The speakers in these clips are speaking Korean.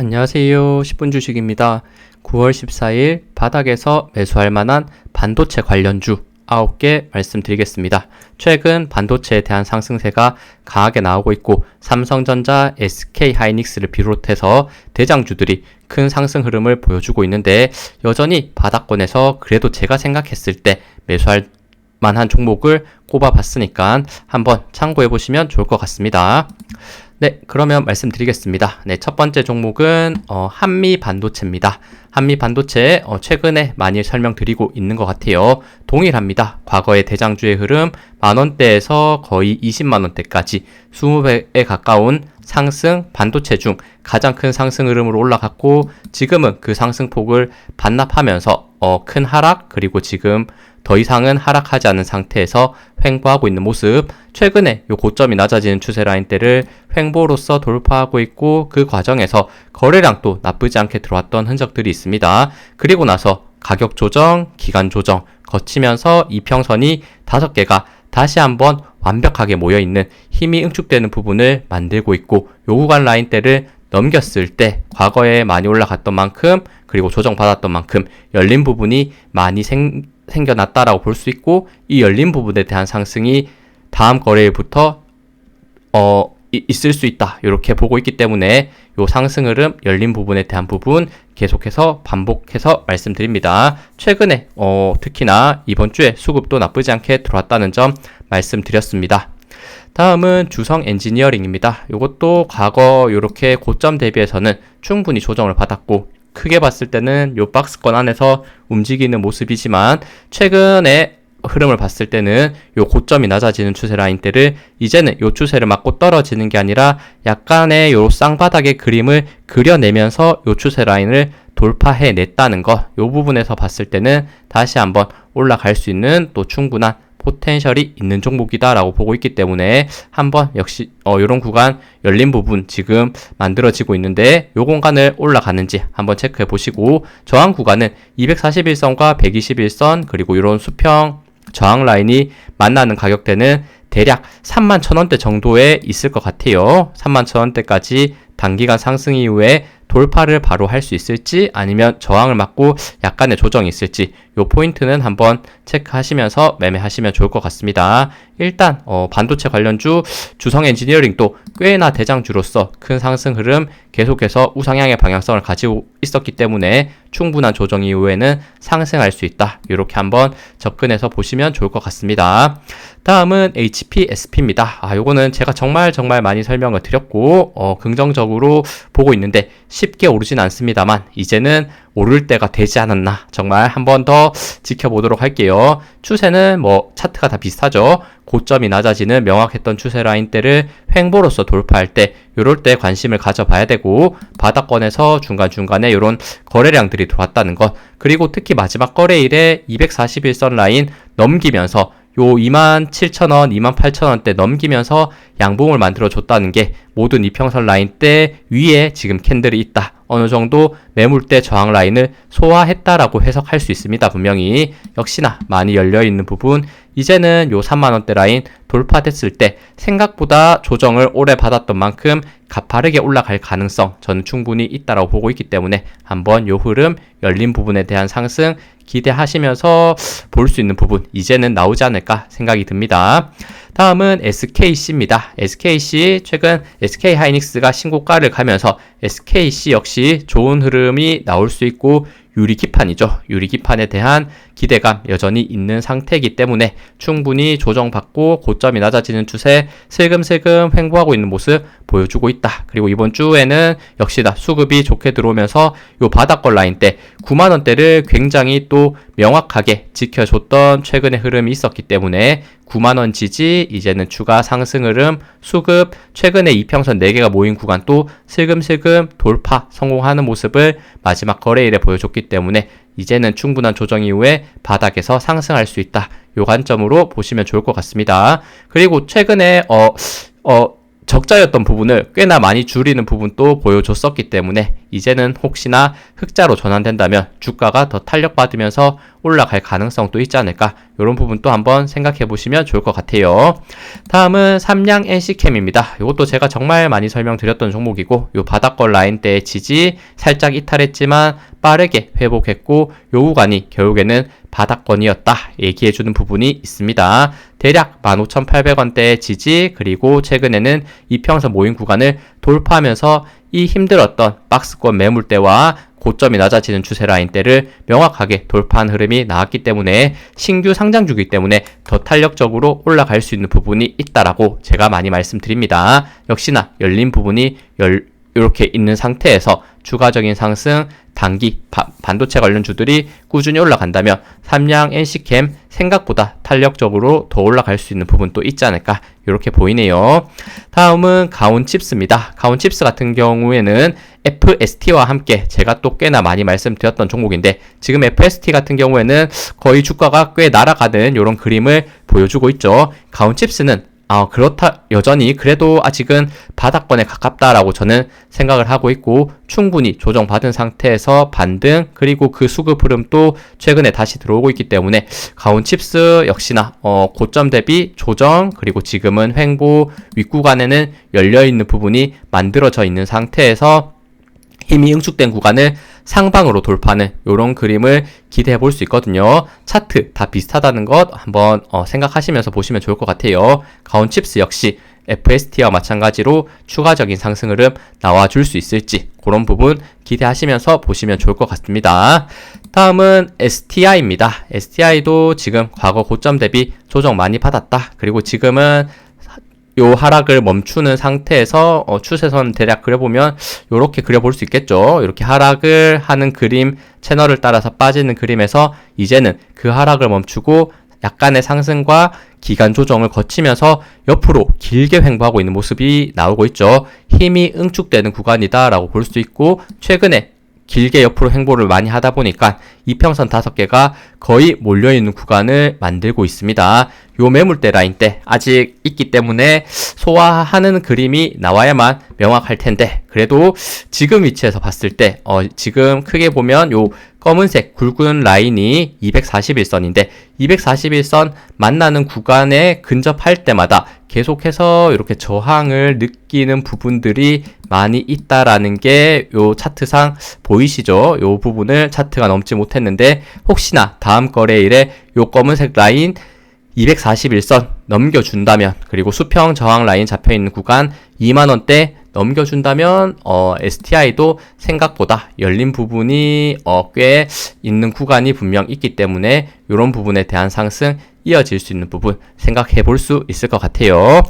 안녕하세요. 10분 주식입니다. 9월 14일 바닥에서 매수할 만한 반도체 관련주 9개 말씀드리겠습니다. 최근 반도체에 대한 상승세가 강하게 나오고 있고 삼성전자, SK 하이닉스를 비롯해서 대장주들이 큰 상승 흐름을 보여주고 있는데 여전히 바닥권에서 그래도 제가 생각했을 때 매수할 만한 종목을 꼽아봤으니까 한번 참고해 보시면 좋을 것 같습니다. 네, 그러면 말씀드리겠습니다. 네, 첫 번째 종목은 어, 한미 반도체입니다. 한미 반도체 어, 최근에 많이 설명드리고 있는 것 같아요. 동일합니다. 과거의 대장주의 흐름 만 원대에서 거의 20만 원대까지 20배에 가까운 상승 반도체 중 가장 큰 상승 흐름으로 올라갔고 지금은 그 상승폭을 반납하면서 어, 큰 하락 그리고 지금 더 이상은 하락하지 않은 상태에서 횡보하고 있는 모습 최근에 요 고점이 낮아지는 추세 라인대를 횡보로서 돌파하고 있고 그 과정에서 거래량도 나쁘지 않게 들어왔던 흔적들이 있습니다. 그리고 나서 가격 조정, 기간 조정 거치면서 이평선이 다섯 개가 다시 한번 완벽하게 모여 있는 힘이 응축되는 부분을 만들고 있고 요 구간 라인대를 넘겼을 때 과거에 많이 올라갔던 만큼 그리고 조정받았던 만큼 열린 부분이 많이 생, 생겨났다라고 볼 수 있고 이 열린 부분에 대한 상승이 다음 거래일부터 어 있을 수 있다 이렇게 보고 있기 때문에 요 상승 흐름 열린 부분에 대한 부분 계속해서 반복해서 말씀드립니다. 최근에 어 특히나 이번 주에 수급도 나쁘지 않게 들어왔다는 점 말씀드렸습니다. 다음은 주성 엔지니어링입니다. 이것도 과거 이렇게 고점 대비해서는 충분히 조정을 받았고 크게 봤을 때는 요 박스권 안에서 움직이는 모습이지만 최근에 흐름을 봤을 때는 요 고점이 낮아지는 추세 라인대를 이제는 요 추세를 맞고 떨어지는 게 아니라 약간의 요 쌍바닥의 그림을 그려내면서 요 추세 라인을 돌파해 냈다는 것, 요 부분에서 봤을 때는 다시 한번 올라갈 수 있는 또 충분한 포텐셜이 있는 종목이다라고 보고 있기 때문에 한번 역시 어, 이런 구간 열린 부분 지금 만들어지고 있는데 요 공간을 올라가는지 한번 체크해 보시고 저항 구간은 241선과 121선 그리고 이런 수평 저항 라인이 만나는 가격대는 대략 3만 천원대 정도에 있을 것 같아요. 3만 천원대까지 단기간 상승 이후에 돌파를 바로 할 수 있을지 아니면 저항을 맞고 약간의 조정이 있을지 요 포인트는 한번 체크하시면서 매매하시면 좋을 것 같습니다. 일단 어, 반도체 관련주 주성 엔지니어링도 꽤나 대장주로서 큰 상승 흐름 계속해서 우상향의 방향성을 가지고 있었기 때문에 충분한 조정 이후에는 상승할 수 있다. 이렇게 한번 접근해서 보시면 좋을 것 같습니다. 다음은 HPSP입니다. 아, 요거는 제가 정말 정말 많이 설명을 드렸고 어, 긍정적으로 보고 있는데 쉽게 오르진 않습니다만 이제는 오를 때가 되지 않았나 정말 한 번 더 지켜보도록 할게요. 추세는 뭐 차트가 다 비슷하죠. 고점이 낮아지는 명확했던 추세 라인대를 횡보로서 돌파할 때 요럴 때 관심을 가져봐야 되고 바닥권에서 중간중간에 이런 거래량들이 들어왔다는 것 그리고 특히 마지막 거래일에 241선 라인 넘기면서 요 27,000원, 28,000원대 넘기면서 양봉을 만들어 줬다는 게 모든 이평선 라인 때 위에 지금 캔들이 있다. 어느 정도 매물대 저항 라인을 소화했다라고 해석할 수 있습니다. 분명히 역시나 많이 열려 있는 부분 이제는 요 3만원대 라인 돌파됐을 때 생각보다 조정을 오래 받았던 만큼 가파르게 올라갈 가능성 저는 충분히 있다라고 보고 있기 때문에 한번 요 흐름 열린 부분에 대한 상승 기대하시면서 볼 수 있는 부분 이제는 나오지 않을까 생각이 듭니다. 다음은 SKC입니다. SKC 최근 SK 하이닉스가 신고가를 가면서 SKC 역시 좋은 흐름이 나올 수 있고 유리 기판이죠. 유리 기판에 대한 기대감 여전히 있는 상태이기 때문에 충분히 조정받고 고점이 낮아지는 추세 슬금슬금 횡보하고 있는 모습 보여주고 있다. 그리고 이번 주에는 역시나 수급이 좋게 들어오면서 요 바닥권 라인 때 9만 원대를 굉장히 또 명확하게 지켜줬던 최근의 흐름이 있었기 때문에 9만 원 지지 이제는 추가 상승 흐름 수급 최근에 이평선 4개가 모인 구간 또 슬금슬금 돌파 성공하는 모습을 마지막 거래일에 보여줬기 때문에 이제는 충분한 조정 이후에 바닥에서 상승할 수 있다. 요 관점으로 보시면 좋을 것 같습니다. 그리고 최근에 어, 어, 적자였던 부분을 꽤나 많이 줄이는 부분도 보여줬었기 때문에 이제는 혹시나 흑자로 전환된다면 주가가 더 탄력받으면서 올라갈 가능성도 있지 않을까 이런 부분도 한번 생각해 보시면 좋을 것 같아요. 다음은 삼양 NC캠입니다. 이것도 제가 정말 많이 설명드렸던 종목이고 요 바닥권 라인대의 지지 살짝 이탈했지만 빠르게 회복했고 요 구간이 결국에는 바닥권이었다 얘기해주는 부분이 있습니다. 대략 15,800원대의 지지 그리고 최근에는 이평선 모임 구간을 돌파하면서 이 힘들었던 박스권 매물대와 고점이 낮아지는 추세 라인대를 명확하게 돌파한 흐름이 나왔기 때문에 신규 상장주기 때문에 더 탄력적으로 올라갈 수 있는 부분이 있다라고 제가 많이 말씀드립니다. 역시나 열린 부분이 열, 이렇게 있는 상태에서 추가적인 상승, 단기 바, 반도체 관련 주들이 꾸준히 올라간다면 삼양 NC캠 생각보다 탄력적으로 더 올라갈 수 있는 부분도 있지 않을까 이렇게 보이네요. 다음은 가온칩스입니다. 가온칩스 같은 경우에는 FST와 함께 제가 또 꽤나 많이 말씀드렸던 종목인데 지금 FST 같은 경우에는 거의 주가가 꽤 날아가는 이런 그림을 보여주고 있죠. 가온칩스는 아, 그렇다, 여전히 그래도 아직은 바닥권에 가깝다라고 저는 생각을 하고 있고, 충분히 조정받은 상태에서 반등, 그리고 그 수급 흐름도 최근에 다시 들어오고 있기 때문에, 가온칩스 역시나, 어, 고점 대비 조정, 그리고 지금은 횡보 윗구간에는 열려있는 부분이 만들어져 있는 상태에서 힘이 응축된 구간을 상방으로 돌파하는 이런 그림을 기대해 볼 수 있거든요. 차트 다 비슷하다는 것 한번 어, 생각하시면서 보시면 좋을 것 같아요. 가온칩스 역시 FST와 마찬가지로 추가적인 상승 흐름 나와줄 수 있을지 그런 부분 기대하시면서 보시면 좋을 것 같습니다. 다음은 STI입니다. STI도 지금 과거 고점 대비 조정 많이 받았다. 그리고 지금은 요 하락을 멈추는 상태에서 어, 추세선 대략 그려보면 이렇게 그려볼 수 있겠죠. 이렇게 하락을 하는 그림 채널을 따라서 빠지는 그림에서 이제는 그 하락을 멈추고 약간의 상승과 기간 조정을 거치면서 옆으로 길게 횡보하고 있는 모습이 나오고 있죠. 힘이 응축되는 구간이다라고 볼 수 있고 최근에 길게 옆으로 행보를 많이 하다 보니까 이평선 다섯 개가 거의 몰려있는 구간을 만들고 있습니다. 요 매물대 라인 때 아직 있기 때문에 소화하는 그림이 나와야만 명확할 텐데 그래도 지금 위치에서 봤을 때 어, 지금 크게 보면 요 검은색 굵은 라인이 241선인데 241선 만나는 구간에 근접할 때마다 계속해서 이렇게 저항을 느끼는 부분들이 많이 있다라는 게 요 차트상 보이시죠? 요 부분을 차트가 넘지 못했는데 혹시나 다음 거래일에 요 검은색 라인 241선 넘겨준다면 그리고 수평 저항 라인 잡혀 있는 구간 2만 원대 넘겨준다면 어, STI도 생각보다 열린 부분이 어, 꽤 있는 구간이 분명 있기 때문에 이런 부분에 대한 상승 이어질 수 있는 부분 생각해 볼 수 있을 것 같아요.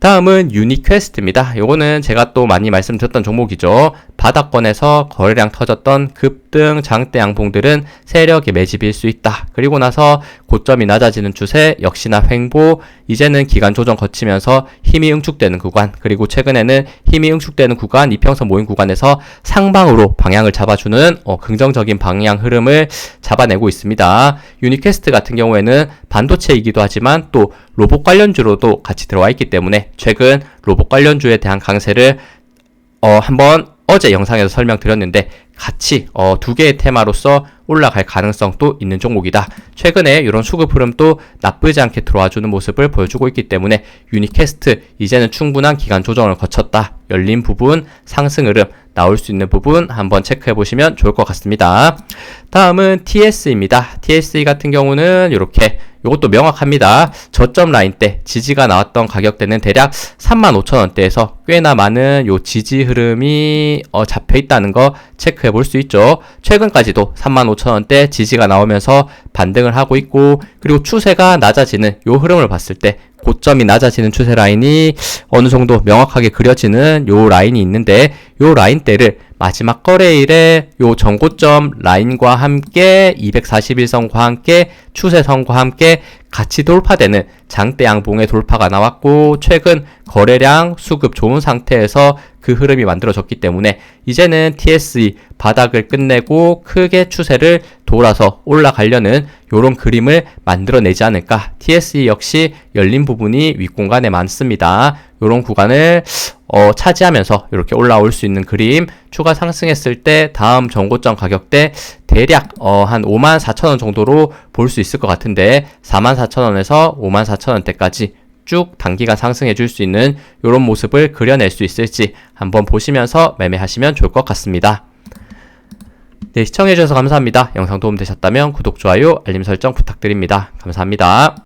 다음은 유니퀘스트입니다. 요거는 제가 또 많이 말씀드렸던 종목이죠. 바닥권에서 거래량 터졌던 급등 장대 양봉들은 세력의 매집일 수 있다. 그리고 나서 고점이 낮아지는 추세 역시나 횡보 이제는 기간 조정 거치면서 힘이 응축되는 구간 그리고 최근에는 힘이 응축되는 구간 이평선 모임 구간에서 상방으로 방향을 잡아주는 어, 긍정적인 방향 흐름을 잡아내고 있습니다. 유니퀘스트 같은 경우에는 반 도체이기도 하지만 또 로봇 관련주로도 같이 들어와 있기 때문에 최근 로봇 관련주에 대한 강세를 어, 한번 어제 영상에서 설명드렸는데 같이 어, 두 개의 테마로서 올라갈 가능성도 있는 종목이다. 최근에 이런 수급 흐름도 나쁘지 않게 들어와주는 모습을 보여주고 있기 때문에 유니캐스트 이제는 충분한 기간 조정을 거쳤다. 열린 부분 상승 흐름 나올 수 있는 부분 한번 체크해 보시면 좋을 것 같습니다. 다음은 TS입니다. TSE 같은 경우는 이렇게 이것도 명확합니다. 저점 라인 때 지지가 나왔던 가격대는 대략 35,000원대에서 꽤나 많은 요 지지 흐름이 어, 잡혀 있다는 거 체크해 볼 수 있죠. 최근까지도 35,000원대 지지가 나오면서 반등을 하고 있고 그리고 추세가 낮아지는 요 흐름을 봤을 때 고점이 낮아지는 추세 라인이 어느 정도 명확하게 그려지는 요 라인이 있는데 요 라인대를 마지막 거래일에 요 전고점 라인과 함께 241선과 함께 추세선과 함께 같이 돌파되는 장대 양봉의 돌파가 나왔고 최근 거래량 수급 좋은 상태에서 그 흐름이 만들어졌기 때문에 이제는 TSE 바닥을 끝내고 크게 추세를 돌아서 올라가려는 요런 그림을 만들어내지 않을까. TSE 역시 열린 부분이 윗공간에 많습니다. 요런 구간을 어, 차지하면서 이렇게 올라올 수 있는 그림 추가 상승했을 때 다음 정고점 가격대 대략 어, 한 5만 4천 원 정도로 볼 수 있을 것 같은데 4만 4천 원에서 5만 4천 원대까지 쭉 단기간 상승해 줄 수 있는 이런 모습을 그려낼 수 있을지 한번 보시면서 매매하시면 좋을 것 같습니다. 네, 시청해주셔서 감사합니다. 영상 도움되셨다면 구독, 좋아요, 알림 설정 부탁드립니다. 감사합니다.